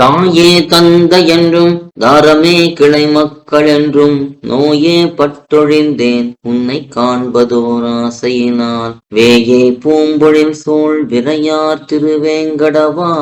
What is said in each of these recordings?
தாயே தந்த என்றும் தாரமே கிளை மக்கள் என்றும் நோயே பட்டொழிந்தேன். உன்னை காண்பதோர் ஆசையினால் வேயே பூம்பொழில் சூழ் விரையார் திருவேங்கடவா.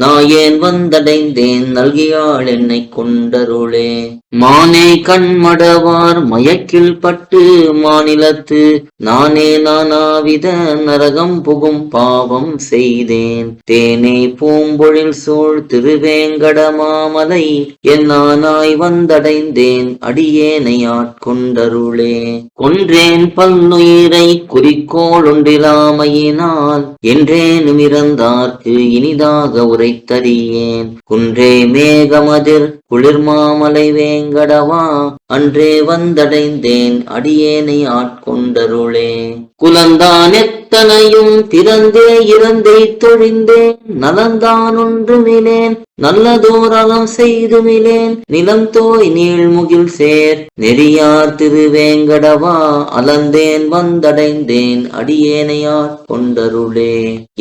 நாயேன் வந்தடைந்தேன் நல்கியாள் என்னை கொண்டருளே. மானே கண்மடவார் மயக்கில் பட்டு மாநிலத்து நானே நானாவித நரகம் புகும் பாவம் செய்தேன். தேனே பூம்பொழில் சூழ் திருவேங்கடமாமலை என்னானாய் வந்தடைந்தேன் அடியேனை ஆட்கொண்டருளே கொன்றேன் பல்லுயிரை குறிக்கோள் ஒன்றிலாமையினால் என்றேனும் இறந்தார்க்கு இனிதாக உரைத்தறியேன். குன்றே மேகமதிர் குளிர்மாமலை வேங்கடவா அன்றே வந்தடைந்தேன் அடியேனை ஆட்கொண்டருளே. குலந்தான் எத்தனையும் திறந்தே இறந்தே தொழிந்தேன் நலந்தான் ஒன்றுமிலேன் நல்லதோரகம் செய்துமிலேன் நிலம் தோய் நீழ்முகில் சேர் நெறியார் திருவேங்கடவா? அலந்தேன் வந்தடைந்தேன் அடியேனையாட் கொண்டருளே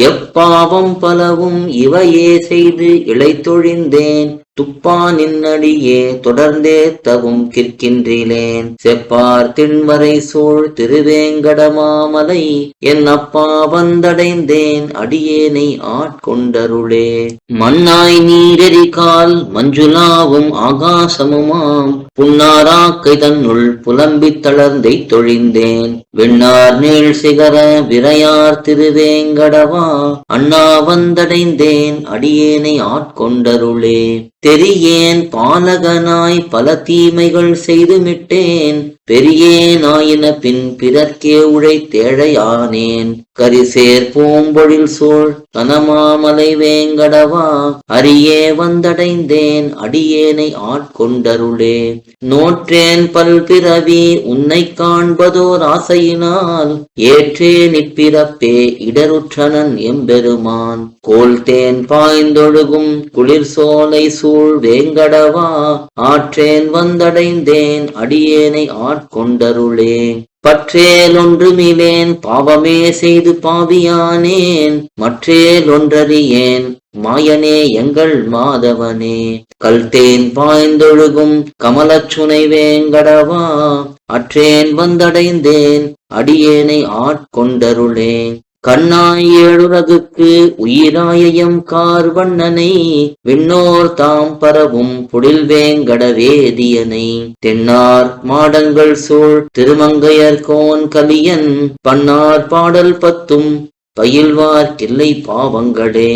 எப்பாவம் பலவும் இவையே செய்து இளைத்தொழிந்தேன் துப்பா நின்னடியே தொடர்ந்தே தவும் கிற்கின்றிலேன். செப்பார் திண்வரை சூழ் திருவேங்கடமாமலை என் அப்பா வந்தடைந்தேன் அடியேனை ஆட்கொண்டருளே. மண்ணாய் நீரெறிகால் மஞ்சுளாவும் ஆகாசமுமாம் புன்னாரா கைதன்னுள் புலம்பி தளர்ந்தை தொழிந்தேன். வெண்ணார் நீள் சிகர விரையார் திருவேங்கடவா அண்ணா வந்தடைந்தேன் அடியேனை ஆட்கொண்டருளே. தெரியேன் பாலகனாய் பல தீமைகள் செய்துமிட்டேன். பெரியேனாயின பின் பிறர்க்கே உழைத்தேழையானேன் கரிசேர் பூம்பொழில் சூழ் கனமாமலை வேங்கடவா. அரியே வந்தடைந்தேன் அடியேனை ஆட்கொண்டருளே. நோற்றேன் பல்பிறவி உன்னை காண்பதோர் ஆசையினால். ஏற்றேன் நிற்பிறப்பே இடருற்றனன் எம்பெருமான். கோல்தேன் பாய்ந்தொழுகும் குளிர் சோலை சூழ் வேங்கடவா. ஆற்றேன் வந்தடைந்தேன் அடியேனை ஆட் ஆட்கொண்டருளே பற்றேல் ஒன்றுமிலேன் பாவமே செய்து பாவியானேன். மற்றேல் ஒன்றறியேன் மாயனே எங்கள் மாதவனே. கல்தேன் பாய்ந்தொழுகும் கமலச்சுனை வேங்கடவா அற்றேன் வந்தடைந்தேன் அடியேனை ஆட்கொண்டருளேன் கண்ணாய் ஏழுலகுக்கு உயிராயம் கார்வண்ணனை விண்ணோர் தாம் பரவும் புடில் வேங்கட வேதியனை தென்னார் மாடங்கள் சூழ் திருமங்கையர்கோன் கலியன் பன்னார் பாடல் பத்தும் பயில்வார் கிள்ளை பாவங்களே.